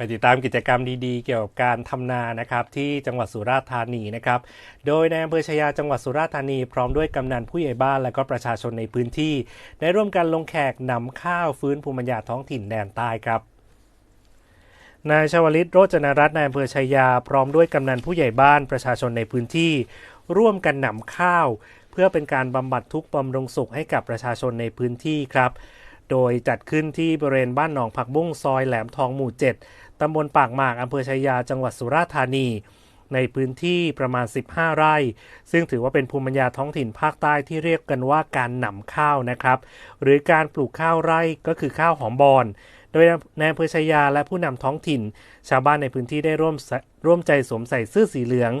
ไปติดตามกิจกรรมดีๆ เกี่ยวกับการทำนานะครับที่จังหวัดสุราษฎร์ธานีนะครับ โดยในอำเภอชายาจังหวัดสุราษฎร์ธานี พร้อมด้วยกำนันผู้ใหญ่บ้านและก็ประชาชนในพื้นที่ ได้ร่วมกันลงแขกนำข้าวฟื้นภูมิปัญญาท้องถิ่นแดนใต้ครับนายชวลิตโรจนรัตน์นายอำเภอชายา พร้อมด้วยกำนันผู้ใหญ่บ้านประชาชนในพื้นที่ ร่วมกันนำข้าว เพื่อเป็นการบำบัดทุกข์บำรุงสุขให้กับประชาชนในพื้นที่ครับ โดยจัดขึ้นที่บริเวณบ้านหนองผักบุ้งซอยแหลมทองหมู่ 7 ตำบลปากหมาก อำเภอชายา จังหวัดสุราษฎร์ธานี ในพื้นที่ประมาณ 15 ไร่ ซึ่งถือว่าเป็นภูมิปัญญาท้องถิ่นภาคใต้ที่เรียกกันว่าการหนำข้าวนะครับ หรือการปลูกข้าวไร่ก็คือข้าวหอมบอน โดยในอำเภอชายาและผู้นำท้องถิ่น ชาวบ้านในพื้นที่ได้ร่วมร่วมใจสวมใส่เสื้อสีเหลือง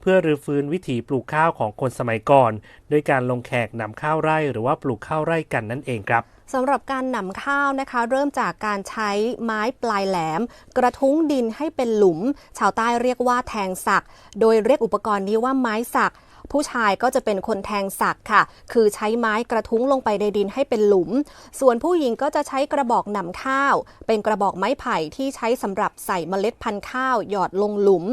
เพื่อรื้อฟื้นวิถีปลูกข้าวของคนสมัยก่อน ด้วยการลงแขกนำข้าวไร่หรือว่าปลูกข้าวไร่กันนั่นเองครับสำหรับการหนำข้าวนะคะ เริ่มจากการใช้ไม้ปลายแหลม กระทุ้งดินให้เป็นหลุม ชาวใต้เรียกว่าแทงสัก โดยเรียกอุปกรณ์นี้ว่าไม้สัก ผู้ชายก็จะเป็นคนแทงสักค่ะ คือใช้ไม้กระทุ้งลงไปในดินให้เป็นหลุม ส่วนผู้หญิงก็จะใช้กระบอกหนำข้าว เป็นกระบอกไม้ไผ่ที่ใช้สำหรับใส่เมล็ดพันธุ์ข้าวหยอดลงหลุม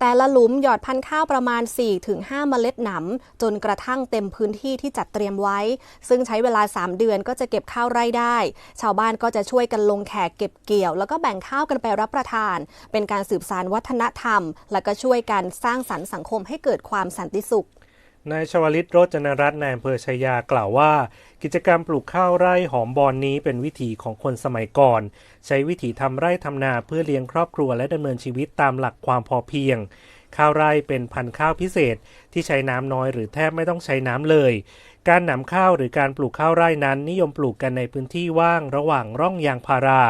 แต่ละหลุมหยอดพันธุ์ข้าวประมาณ 4-5 เมล็ดหนำจนกระทั่งเต็มพื้นที่ที่จัดเตรียมไว้ ซึ่งใช้เวลา 3 เดือนก็จะเก็บข้าวไร่ได้ ชาวบ้านก็จะช่วยกันลงแขกเก็บเกี่ยว แล้วก็แบ่งข้าวกันไปรับประทาน เป็นการสืบสานวัฒนธรรม และก็ช่วยกันสร้างสรรค์สังคมให้เกิดความสันติสุข นายชวลิตโรจนรัตน์นายอำเภอชายากล่าวว่า กิจกรรมปลูกข้าวไร่หอมบอนนี้เป็นวิถีของคนสมัยก่อน ใช้วิถีทำไร่ทำนาเพื่อเลี้ยงครอบครัวและดำเนินชีวิตตามหลักความพอเพียง ข้าวไร่เป็นพันธุ์ข้าวพิเศษที่ใช้น้ำน้อยหรือแทบไม่ต้องใช้น้ำเลย การหนำข้าวหรือการปลูกข้าวไร่นั้น นิยมปลูกกันในพื้นที่ว่างระหว่างร่องยางพารา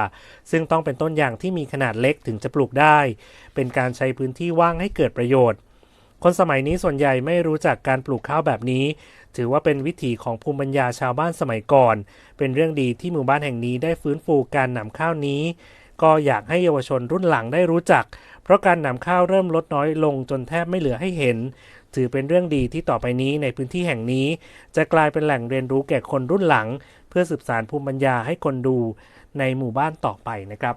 ซึ่งต้องเป็นต้นยางที่มีขนาดเล็กถึงจะปลูกได้ เป็นการใช้พื้นที่ว่างให้เกิดประโยชน์ คนสมัยนี้ส่วนใหญ่ไม่รู้จักการปลูกข้าวแบบนี้ ถือว่าเป็นวิถีของภูมิปัญญาชาวบ้านสมัยก่อน เป็นเรื่องดีที่หมู่บ้านแห่งนี้ได้ฟื้นฟูการนำข้าวนี้ ก็อยากให้เยาวชนรุ่นหลังได้รู้จัก เพราะการนำข้าวเริ่มลดน้อยลงจนแทบไม่เหลือให้เห็น ถือเป็นเรื่องดีที่ต่อไปนี้ในพื้นที่แห่งนี้ จะกลายเป็นแหล่งเรียนรู้แก่คนรุ่นหลัง เพื่อสืบสานภูมิปัญญาให้คนดูในหมู่บ้านต่อไปนะครับ